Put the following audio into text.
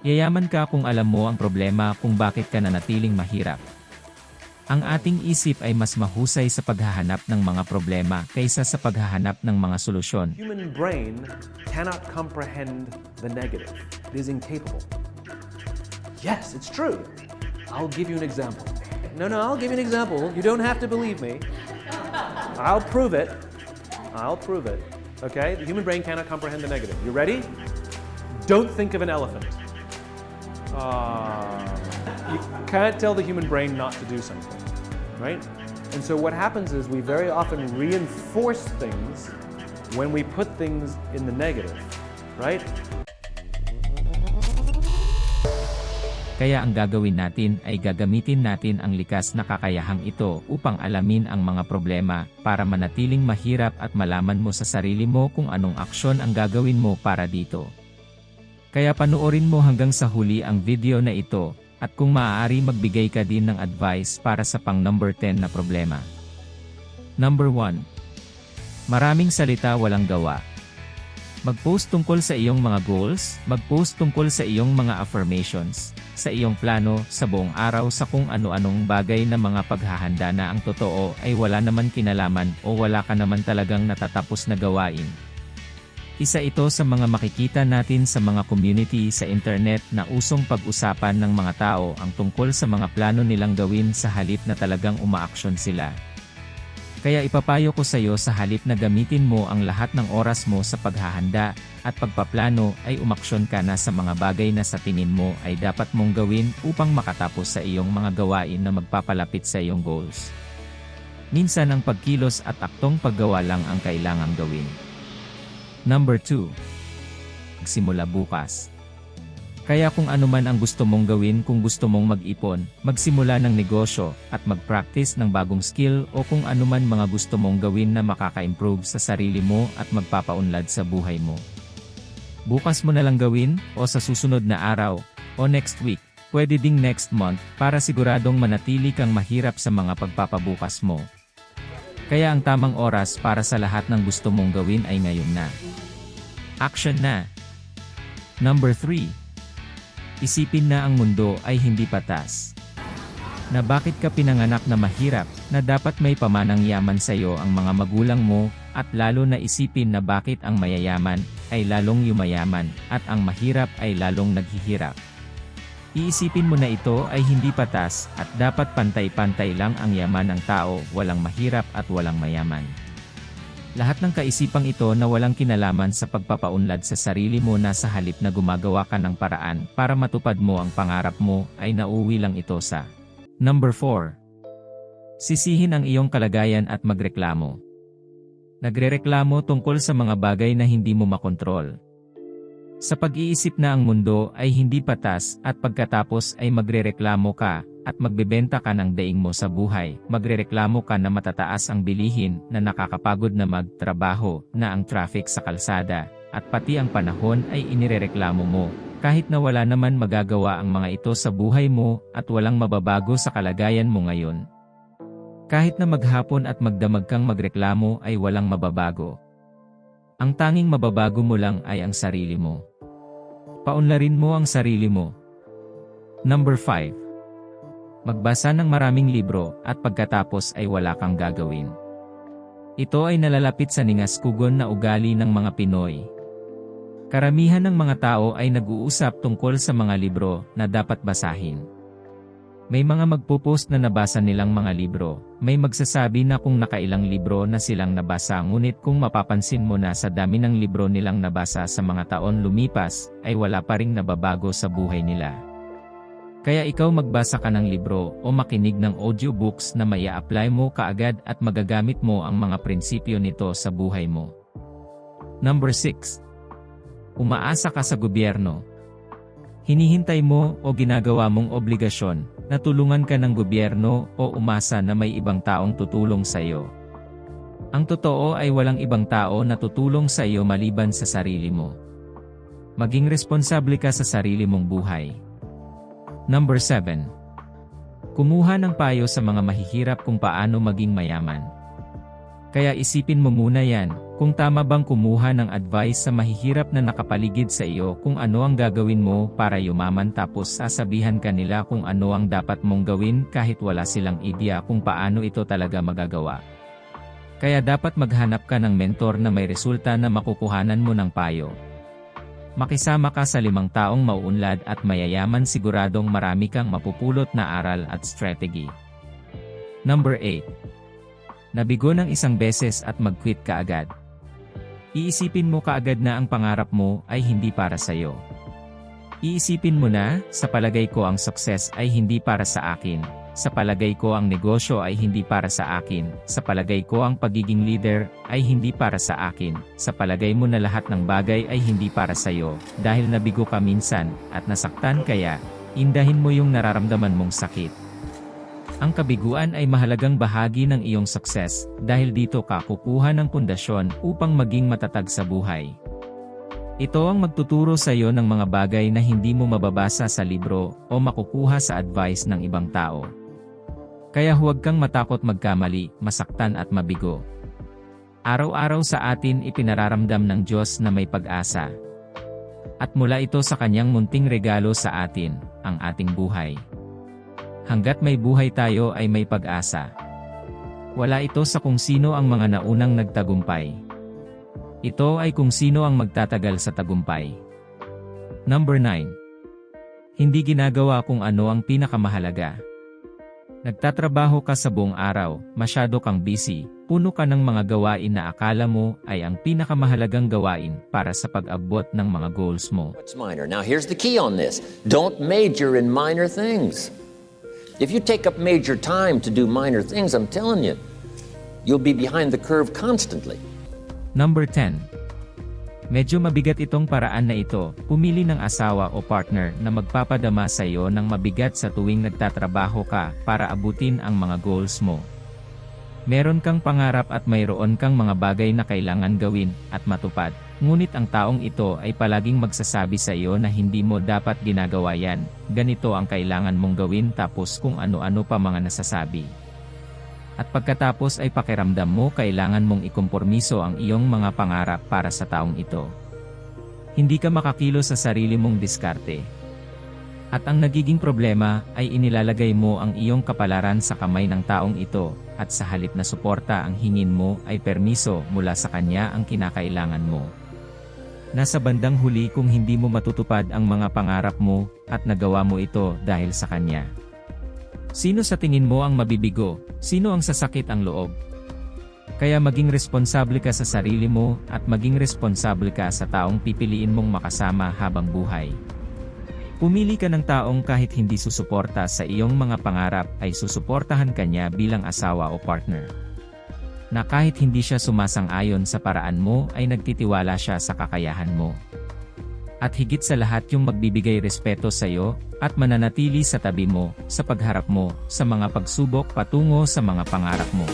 Yayaman ka kung alam mo ang problema kung bakit ka nanatiling mahirap. Ang ating isip ay mas mahusay sa paghahanap ng mga problema kaysa sa paghahanap ng mga solusyon. Human brain cannot comprehend the negative. It is incapable. Yes, it's true. I'll give you an example. No, no, I'll give you an example. You don't have to believe me. I'll prove it. I'll prove it. Okay? The human brain cannot comprehend the negative. You ready? Don't think of an elephant. Ah, you can't tell the human brain not to do something, right? And so what happens is we very often reinforce things when we put things in the negative, right? Kaya ang gagawin natin ay gagamitin natin ang likas na kakayahang ito upang alamin ang mga problema para manatiling mahirap at malaman mo sa sarili mo kung anong aksyon ang gagawin mo para dito. Kaya panoorin mo hanggang sa huli ang video na ito at kung maaari magbigay ka din ng advice para sa pang number 10 na problema. Number 1. Maraming salita walang gawa. Mag-post tungkol sa iyong mga goals, mag-post tungkol sa iyong mga affirmations, sa iyong plano, sa buong araw sa kung ano-anong bagay na mga paghahanda na ang totoo ay wala naman kinalaman o wala ka naman talagang natatapos na gawain. Isa ito sa mga makikita natin sa mga community sa internet na usong pag-usapan ng mga tao ang tungkol sa mga plano nilang gawin sa halip na talagang umaaksyon sila. Kaya ipapayo ko sa iyo sa halip na gamitin mo ang lahat ng oras mo sa paghahanda at pagpaplano ay umaksyon ka na sa mga bagay na sa tingin mo ay dapat mong gawin upang makatapos sa iyong mga gawain na magpapalapit sa iyong goals. Minsan ang pagkilos at aktong paggawa lang ang kailangang gawin. Number 2. Magsimula bukas. Kaya kung ano man ang gusto mong gawin kung gusto mong mag-ipon, magsimula ng negosyo, at mag-practice ng bagong skill o kung ano man mga gusto mong gawin na makaka-improve sa sarili mo at magpapaunlad sa buhay mo. Bukas mo na lang gawin, o sa susunod na araw, o next week, pwede ding next month, para siguradong manatili kang mahirap sa mga pagpapabukas mo. Kaya ang tamang oras para sa lahat ng gusto mong gawin ay ngayon na. Action na! Number 3. Isipin na ang mundo ay hindi patas. Na bakit ka pinanganak na mahirap, na dapat may pamanang yaman sa iyo ang mga magulang mo, at lalo na isipin na bakit ang mayayaman ay lalong yumayaman, at ang mahirap ay lalong naghihirap. Iisipin mo na ito ay hindi patas at dapat pantay-pantay lang ang yaman ng tao, walang mahirap at walang mayaman. Lahat ng kaisipang ito na walang kinalaman sa pagpapaunlad sa sarili mo na sa halip na gumagawa ka ng paraan para matupad mo ang pangarap mo ay nauwi lang ito sa Number 4. Sisihin ang iyong kalagayan at magreklamo. Nagrereklamo tungkol sa mga bagay na hindi mo makontrol. Sa pag-iisip na ang mundo ay hindi patas at pagkatapos ay magrereklamo ka at magbebenta ka ng daing mo sa buhay, magrereklamo ka na matataas ang bilihin na nakakapagod na magtrabaho na ang traffic sa kalsada at pati ang panahon ay inirereklamo mo kahit na wala naman magagawa ang mga ito sa buhay mo at walang mababago sa kalagayan mo ngayon. Kahit na maghapon at magdamag kang magreklamo ay walang mababago. Ang tanging mababago mo lang ay ang sarili mo. Paunlarin mo ang sarili mo. Number 5. Magbasa ng maraming libro at pagkatapos ay wala kang gagawin. Ito ay nalalapit sa ningaskugon na ugali ng mga Pinoy. Karamihan ng mga tao ay nag-uusap tungkol sa mga libro na dapat basahin. May mga magpo-post na nabasa nilang mga libro, may magsasabi na kung nakailang libro na silang nabasa ngunit kung mapapansin mo na sa dami ng libro nilang nabasa sa mga taon lumipas, ay wala pa ring nababago sa buhay nila. Kaya ikaw magbasa ka ng libro o makinig ng audiobooks na maya apply mo kaagad at magagamit mo ang mga prinsipyo nito sa buhay mo. Number 6. Umaasa ka sa gobyerno. Hinihintay mo o ginagawa mong obligasyon na tulungan ka ng gobyerno o umasa na may ibang taong tutulong sa iyo. Ang totoo ay walang ibang tao na tutulong sa iyo maliban sa sarili mo. Maging responsable ka sa sarili mong buhay. Number 7. Kumuha ng payo sa mga mahihirap kung paano maging mayaman. Kaya isipin mo muna yan, kung tama bang kumuha ng advice sa mahihirap na nakapaligid sa iyo kung ano ang gagawin mo para yumaman tapos sasabihan ka nila kung ano ang dapat mong gawin kahit wala silang idea kung paano ito talaga magagawa. Kaya dapat maghanap ka ng mentor na may resulta na makukuhanan mo ng payo. Makisama ka sa limang taong mauunlad at mayayaman siguradong marami kang mapupulot na aral at strategy. Number 8. Nabigo ng isang beses at mag-quit ka agad. Iisipin mo kaagad na ang pangarap mo ay hindi para sa'yo. Iisipin mo na, sa palagay ko ang success ay hindi para sa akin, sa palagay ko ang negosyo ay hindi para sa akin, sa palagay ko ang pagiging leader ay hindi para sa akin, sa palagay mo na lahat ng bagay ay hindi para sa'yo, dahil nabigo ka minsan, at nasaktan kaya, indahin mo yung nararamdaman mong sakit. Ang kabiguan ay mahalagang bahagi ng iyong success, dahil dito ka kukuha ng pundasyon upang maging matatag sa buhay. Ito ang magtuturo sa iyo ng mga bagay na hindi mo mababasa sa libro o makukuha sa advice ng ibang tao. Kaya huwag kang matakot magkamali, masaktan at mabigo. Araw-araw sa atin ipinararamdam ng Diyos na may pag-asa. At mula ito sa kanyang munting regalo sa atin, ang ating buhay. Hanggat may buhay tayo ay may pag-asa. Wala ito sa kung sino ang mga naunang nagtagumpay. Ito ay kung sino ang magtatagal sa tagumpay. Number 9. Hindi ginagawa kung ano ang pinakamahalaga. Nagtatrabaho ka sa buong araw, masyado kang busy, puno ka ng mga gawain na akala mo ay ang pinakamahalagang gawain para sa pag-abot ng mga goals mo. What's minor? Now, here's the key on this don't major in minor things. If you take up major time to do minor things, I'm telling you, you'll be behind the curve constantly. Number 10. Medyo mabigat itong paraan na ito, pumili ng asawa o partner na magpapadama sa iyo ng mabigat sa tuwing nagtatrabaho ka para abutin ang mga goals mo. Meron kang pangarap at mayroon kang mga bagay na kailangan gawin at matupad, ngunit ang taong ito ay palaging magsasabi sa iyo na hindi mo dapat ginagawa yan, ganito ang kailangan mong gawin tapos kung ano-ano pa mga nasasabi. At pagkatapos ay pakiramdam mo kailangan mong ikompormiso ang iyong mga pangarap para sa taong ito. Hindi ka makakilo sa sarili mong diskarte. At ang nagiging problema ay inilalagay mo ang iyong kapalaran sa kamay ng taong ito, at sa halip na suporta ang hingin mo ay permiso mula sa kanya ang kinakailangan mo. Nasa bandang huli kung hindi mo matutupad ang mga pangarap mo, at nagawa mo ito dahil sa kanya. Sino sa tingin mo ang mabibigo? Sino ang sasakit ang loob? Kaya maging responsable ka sa sarili mo at maging responsable ka sa taong pipiliin mong makasama habang buhay. Pumili ka ng taong kahit hindi susuporta sa iyong mga pangarap ay susuportahan kanya bilang asawa o partner. Na kahit hindi siya sumasang-ayon sa paraan mo ay nagtitiwala siya sa kakayahan mo at higit sa lahat yung magbibigay respeto sa iyo, at mananatili sa tabi mo, sa pagharap mo, sa mga pagsubok patungo sa mga pangarap mo.